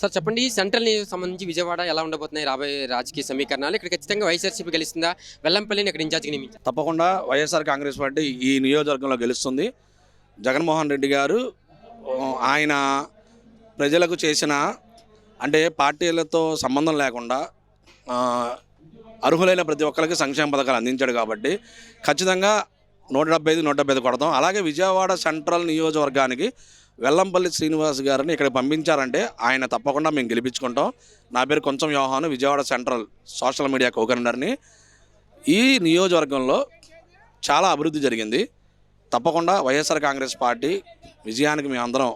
Sir చెప్పండి central నియోజక సంబంధించి విజయవాడ ఎలా ఉండబోతున్నాయి? రాబోయే రాజకీయ సమీకరణాలు? ఇక్కడ ఖచ్చితంగా వైఎస్ఆర్సీపీ గెలుస్తుందా? వెల్లంపల్లిని ఇక్కడ ఇన్ఛార్జ్గా నియమించారు తప్పకుండా వైఎస్ఆర్ కాంగ్రెస్ పార్టీ ఈ నియోజకవర్గంలో గెలుస్తుంది. జగన్మోహన్ రెడ్డి గారు ఆయన ప్రజలకు చేసిన అంటే పార్టీలతో సంబంధం లేకుండా అర్హులైన ప్రతి ఒక్కరికి సంక్షేమ పథకాలు అందించాడు కాబట్టి ఖచ్చితంగా నూట డెబ్బై ఐదు నూట డెబ్బై ఐదు కొడతాం. అలాగే విజయవాడ సెంట్రల్ నియోజకవర్గానికి వెల్లంపల్లి శ్రీనివాస్ గారిని ఇక్కడ పంపించారంటే ఆయన తప్పకుండా మేము గెలిపించుకుంటాం. నా పేరు కొంచెం వ్యవహాను విజయవాడ సెంట్రల్ సోషల్ మీడియా కోకనర్ని ఈ నియోజకవర్గంలో చాలా అభివృద్ధి జరిగింది. తప్పకుండా వైఎస్ఆర్ కాంగ్రెస్ పార్టీ విజయానికి మేము అందరం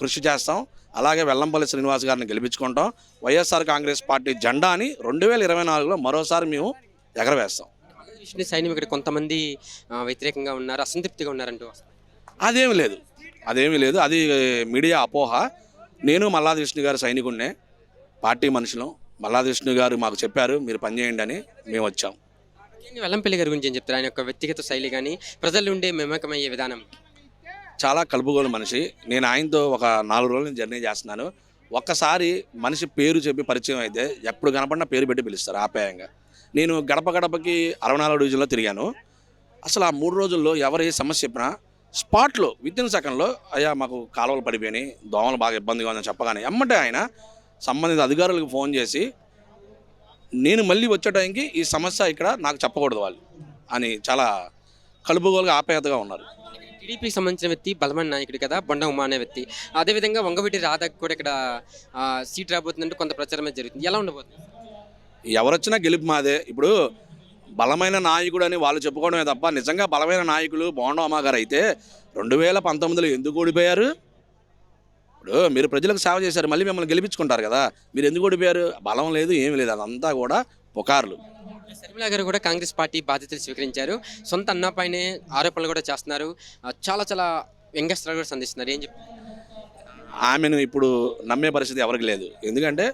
కృషి చేస్తాం. అలాగే వెల్లంపల్లి శ్రీనివాస్ గారిని గెలిపించుకుంటాం. వైఎస్ఆర్ కాంగ్రెస్ పార్టీ జెండాని రెండు వేల ఇరవై నాలుగులో మరోసారి మేము ఎగరవేస్తాం. సైన్యం ఇక్కడ కొంతమంది వ్యతిరేకంగా ఉన్నారు అసంతృప్తిగా ఉన్నారంటూ. అదేమి లేదు. అదేమీ లేదు. అది మీడియా అపోహ. నేను మల్లాది విష్ణు గారు సైనికుడినే పార్టీ మనుషులు. మల్లాది విష్ణు గారు మాకు చెప్పారు మీరు పనిచేయండి అని మేము వచ్చాం. వెల్లంపల్లి గారి గురించి ఏం చెప్తారు? ఆయన యొక్క వ్యక్తిగత శైలి కానీ ప్రజలు ఉండే మెమకమయ్యే విధానం. చాలా కలుపుగోలు మనిషి. నేను ఆయనతో ఒక నాలుగు రోజులు జర్నీ చేస్తున్నాను. ఒక్కసారి మనిషి పేరు చెప్పి పరిచయం అయితే ఎప్పుడు కనపడినా పేరు పెట్టి పిలుస్తారు ఆప్యాయంగా. నేను గడప గడపకి అరవై నాలుగు డివిజన్లో తిరిగాను. అసలు ఆ మూడు రోజుల్లో ఎవరు ఏ సమస్య చెప్పినా స్పాట్లో విత్ ఇన్ సెకండ్లో అయ్యా మాకు కాలువలు పడిపోయినాయి దోమలు బాగా ఇబ్బందిగా ఉందని చెప్పగానే ఎమ్మటే ఆయన సంబంధిత అధికారులకు ఫోన్ చేసి నేను మళ్ళీ వచ్చే టైంకి ఈ సమస్య ఇక్కడ నాకు చెప్పకూడదు వాళ్ళు అని చాలా కలుపుగోలుగా ఆప్యాయతగా ఉన్నారు. టీడీపీకి సంబంధించిన వ్యక్తి బలమైన నాయకుడు కదా బొండ ఉమా అనే వ్యక్తి. అదేవిధంగా వంగవీటి రాధాకి కూడా ఇక్కడ సీట్ రాబోతుందంటే కొంత ప్రచారం అయితే జరుగుతుంది. ఎలా ఉండబోతుంది? ఎవరొచ్చినా గెలుపు మాదే. ఇప్పుడు బలమైన నాయకుడు అని వాళ్ళు చెప్పుకోవడమే తప్ప నిజంగా బలమైన నాయకులు బోండమ్మ గారు అయితే రెండు వేల పంతొమ్మిదిలో ఎందుకు ఓడిపోయారు? ఇప్పుడు మీరు ప్రజలకు సేవ చేశారు మళ్ళీ మిమ్మల్ని గెలిపించుకుంటారు కదా. మీరు ఎందుకు ఓడిపోయారు? బలం లేదు ఏమీ లేదు అదంతా కూడా పుకార్లు. శర్మిల గారు కూడా కాంగ్రెస్ పార్టీ బాధ్యతలు స్వీకరించారు. సొంత అన్నపైనే ఆరోపణలు కూడా చేస్తున్నారు. చాలా చాలా వ్యంగ్యస్త్రాలు కూడా సంధిస్తున్నారు. ఏం చెప్తారు ఆమెను ఇప్పుడు నమ్మే పరిస్థితి ఎవరికి లేదు. ఎందుకంటే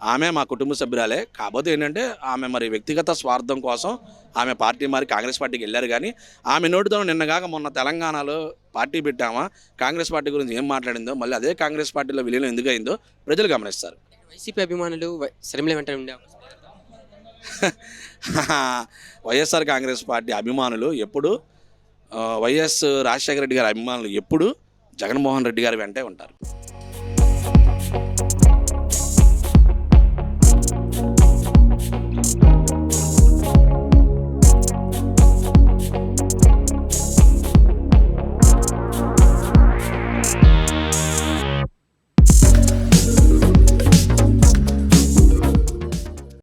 ఆమె మా కుటుంబ సభ్యురాలే. కాకపోతే ఏంటంటే ఆమె మరి వ్యక్తిగత స్వార్థం కోసం ఆమె పార్టీ మరి కాంగ్రెస్ పార్టీకి వెళ్ళారు కానీ ఆమె నోటితో నిన్నగాక మొన్న తెలంగాణలో పార్టీ పెట్టామా కాంగ్రెస్ పార్టీ గురించి ఏం మాట్లాడిందో మళ్ళీ అదే కాంగ్రెస్ పార్టీలో విలీనం ఎందుకు అయిందో ప్రజలు గమనిస్తారు. వైసీపీ అభిమానులు శర్మిల వెంట ఉండే? వైఎస్ఆర్ కాంగ్రెస్ పార్టీ అభిమానులు ఎప్పుడు వైఎస్ రాజశేఖర రెడ్డి గారి అభిమానులు ఎప్పుడు జగన్మోహన్ రెడ్డి గారి వెంటే ఉంటారు.